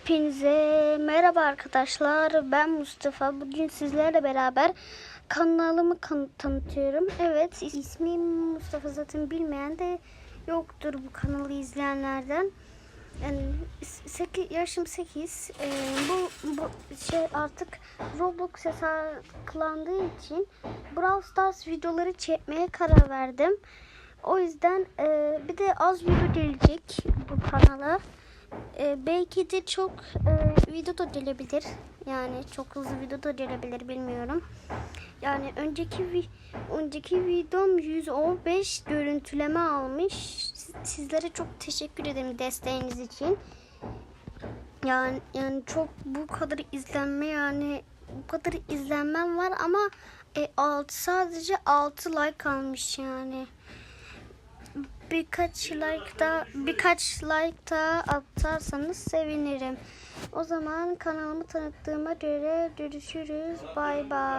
Hepinize merhaba arkadaşlar. Ben Mustafa. Bugün sizlerle beraber kanalımı kan- tanıtıyorum. Evet is- ismim Mustafa zaten bilmeyen de yoktur bu kanalı izleyenlerden. Yani 8, yaşım 8. bu, bu şey artık Roblox yasaklandığı için Brawl Stars videoları çekmeye karar verdim. O yüzden e, bir de az video gelecek bu kanala. E, belki de çok e, video da gelebilir. Yani çok hızlı video da gelebilir bilmiyorum. Yani önceki vi- önceki videom 115 görüntüleme almış. Siz- Sizlere çok teşekkür ederim desteğiniz için. Yani yani çok bu kadar izlenme yani bu kadar izlenmem var ama e, alt, sadece 6 like almış yani birkaç like da birkaç like da atarsanız sevinirim. O zaman kanalımı tanıttığıma göre görüşürüz. Bay bay.